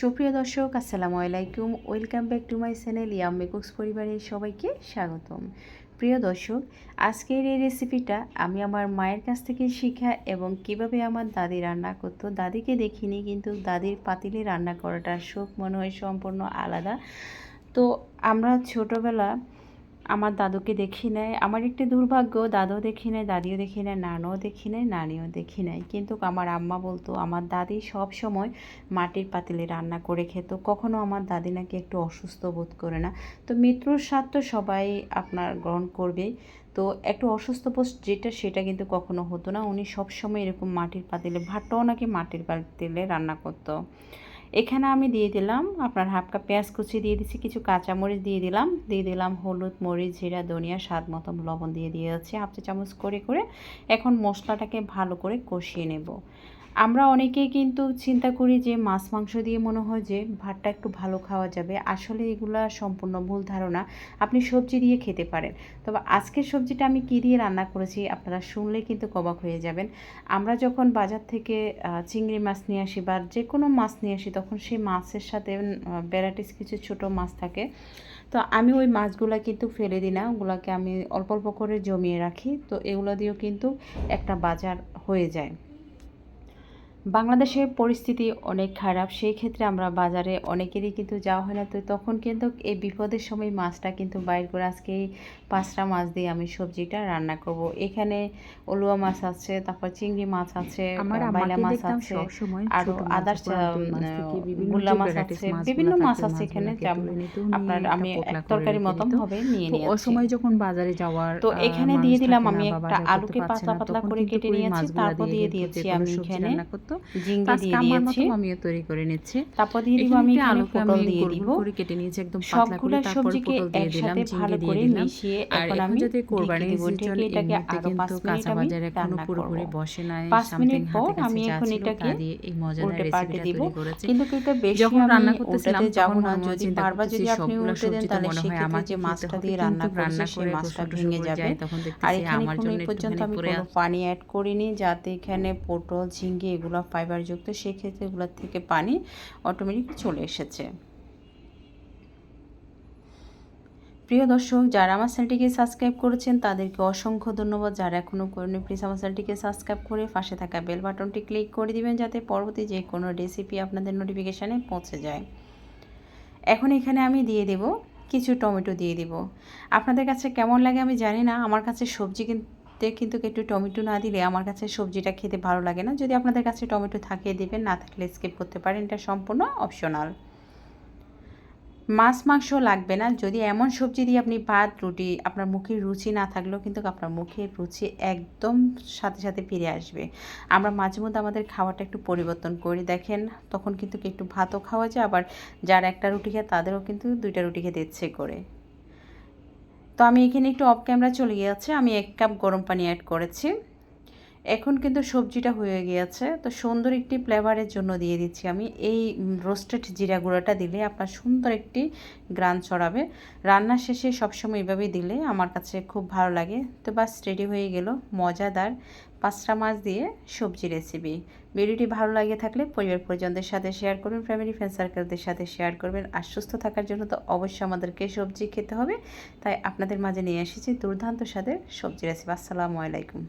সুপ্রিয় দর্শক, আসসালামু আলাইকুম। Welcome back to my channel yam মেকুক্স পরিবারের সবাইকে স্বাগতম। প্রিয় দর্শক, আজকের এই রেসিপিটা আমি আমার মায়ের কাছ থেকে শিখা এবং কীভাবে আমার দাদি রান্না করতো। দাদিকে দেখিনি, কিন্তু দাদির পাতিলে রান্না করাটা শোক, মনে হয় সম্পূর্ণ আলাদা। তো আমরা ছোটোবেলা আমার দাদুকে দেখি নাই। আমার একটি দুর্ভাগ্য দাদু দেখি নাই, দাদিও দেখি নাই, নানও দেখি নাই, নানিও দেখি নাই। কিন্তু আমার আম্মা বলতো, আমার দাদি সব সময় মাটির পাতিলে রান্না করে খেত। কখনো আমার দাদি নাকি একটু অসুস্থ বোধ করে না। তো মৃত্যুর স্বাদ তো সবাই আপনার গ্রহণ করবেই। তো একটু অসুস্থ বোধ যেটা, সেটা কিন্তু কখনো হতো না। উনি সবসময় এরকম মাটির পাতিলে, ভাতটাও নাকি মাটির পাতিলে রান্না করতো। এখানে আমি দিয়ে দিলাম আপনার হাফ কাপ পেঁয়াজ কুচি দিয়ে দিচ্ছি কিছু কাঁচামরিচ দিয়ে দিলাম দিয়ে দিলাম হলুদ, মরিচ, জিরা, ধনিয়া, স্বাদ মতো লবণ দিয়ে দিয়ে যাচ্ছি হাফ চামচ করে করে এখন মশলাটাকে ভালো করে কষিয়ে নেব। আমরা অনেকেই কিন্তু চিন্তা করি যে মাছ, মাংস দিয়ে মনে হয় যে ভাতটা একটু ভালো খাওয়া যাবে। আসলে এগুলা সম্পূর্ণ ভুল ধারণা। আপনি সবজি দিয়ে খেতে পারেন। তবে আজকের সবজিটা আমি কী দিয়ে রান্না করেছি আপনারা শুনলে কিন্তু কবাক হয়ে যাবেন। আমরা যখন বাজার থেকে চিংড়ি মাছ নিয়ে আসি বা যে কোনো মাছ নিয়ে আসি, তখন সেই মাছের সাথে ভ্যারাইটিস কিছু ছোট মাছ থাকে। তো আমি ওই মাছগুলো কিন্তু ফেলে দিই না। ওগুলোকে আমি অল্প অল্প করে জমিয়ে রাখি। তো এগুলো দিয়েও কিন্তু একটা বাজার হয়ে যায়। বাংলাদেশের পরিস্থিতি অনেক খারাপ সেই ক্ষেত্রে আমরা বাজারে অনেকেরই কিন্তু যাওয়া হয় না। তো তখন কিন্তু এই বিপদের সময় মাছটা কিন্তু বাইর করে আজকে পাঁচটা মাছ দিয়ে আমি সবজিটা রান্না করব। এখানে অলুয়া মাছ আছে তারপর চিংড়ি মাছ আছে বাইলা মাছ আছে আরও আদার্স মুল্লা মাছ আছে বিভিন্ন মাছ আছে এখানে আপনার আমি তরকারি মতন হবে নিয়ে নিয়ে ওই সময় যখন বাজারে যাওয়ার তো এখানে দিয়ে দিলাম আমি একটা আলুকে পাতলা পাতলা করে কেটে নিয়েছি তারপর দিয়ে দিয়েছি আমি এখানে। দিয়ে দিয়েছি। আমিও তৈরি করে নিচ্ছি। তারপর দিয়ে দিব আমি আলু পটল দিয়ে দিব। করে কেটে নিয়েছি একদম পাতলা করে। তারপর পটল দিয়ে দিলাম দিয়ে দিলাম। আর এখন যদি কোরবানির সিজন এটাকে আরও 5 এখনও পুরোপুরি বসে নাই। সামথিং পর আমি এখন এটাকে দিয়ে এই মজাদার রেসিপিটা তৈরি করেছি। কিন্তু এটা বেশি যখন রান্না করতেছিলাম যাব না। যদি বারবার যদি আপনি উল্টে দেন তাহলে সেক্ষেত্রে যে মাছটা দিয়ে রান্না রান্না করে মাছটা ভেঙে যাবে। তখন আর দেখতেছি আমার জন্য পর্যন্ত আমি কোনো পানি অ্যাড করিনি যাতে এখানে পটল ঝিঙ্গে এগুলো ফাইবারযুক্ত সেক্ষেত্রে এগুলোর থেকে পানি অটোমেটিক চলে এসেছে। প্রিয় দর্শক, যারা আমার চ্যানেলটিকে সাবস্ক্রাইব করেছেন, তাদেরকে অসংখ্য ধন্যবাদ। যারা এখনও করেনি প্লিজ আমার চ্যানেলটিকে সাবস্ক্রাইব করে পাশে থাকা বেল বাটনটি ক্লিক করে দিবেন, যাতে পরবর্তী যে কোনো রেসিপি আপনাদের নোটিফিকেশানে পৌঁছে যায়। এখন এখানে আমি দিয়ে দেব কিছু টমেটো দিয়ে দিব। আপনাদের কাছে কেমন লাগে আমি জানি না। আমার কাছে সবজি কিন্তু কিন্তু একটু টমেটো না দিলে আমার কাছে সবজিটা খেতে ভালো লাগে না। যদি আপনাদের কাছে টমেটো থাকে দেবেন, না থাকলে স্কিপ করতে পারেন। এটা সম্পূর্ণ অপশনাল মাছ, মাংস লাগবে না। যদি এমন সবজি দিয়ে আপনি ভাত, রুটি, আপনার মুখের রুচি না থাকলেও কিন্তু আপনার মুখের রুচি একদম সাথে সাথে ফিরে আসবে। আমরা মাঝে মধ্যে আমাদের খাওয়াটা একটু পরিবর্তন করি। দেখেন, তখন কিন্তু একটু ভাতও খাওয়া যায়, আবার যার একটা রুটি খায় তাদেরও কিন্তু দুইটা রুটি খেতে ইচ্ছে করে। তো আমি এখানে একটু অফ ক্যামেরা চলে গিয়েছে আমি এক কাপ গরম পানি অ্যাড করেছি। এখন কিন্তু সবজিটা হয়ে গিয়েছে। তো সুন্দর একটি ফ্লেভারের জন্য দিয়ে দিচ্ছি আমি। এই রোস্টেড জিরা গুঁড়োটা দিলে আপনার সুন্দর একটি গ্রান ছড়াবে। রান্নার শেষে সবসময় এভাবেই দিলে আমার কাছে খুব ভালো লাগে। তো বাস রেডি হয়ে গেল মজাদার পাঁচটা মাছ দিয়ে সবজি রেসিপি ভিডিওটি ভালো লাগে থাকলে পরিবার পরিজনদের সাথে শেয়ার করবেন ফ্যামিলি ফ্রেন্ড সার্কেলদের সাথে শেয়ার করবেন। আর সুস্থ থাকার জন্য তো অবশ্যই আমাদেরকে সবজি খেতে হবে। তাই আপনাদের মাঝে নিয়ে এসেছি দুর্দান্ত স্বাদের সবজি রেসিপি আসসালামু আলাইকুম।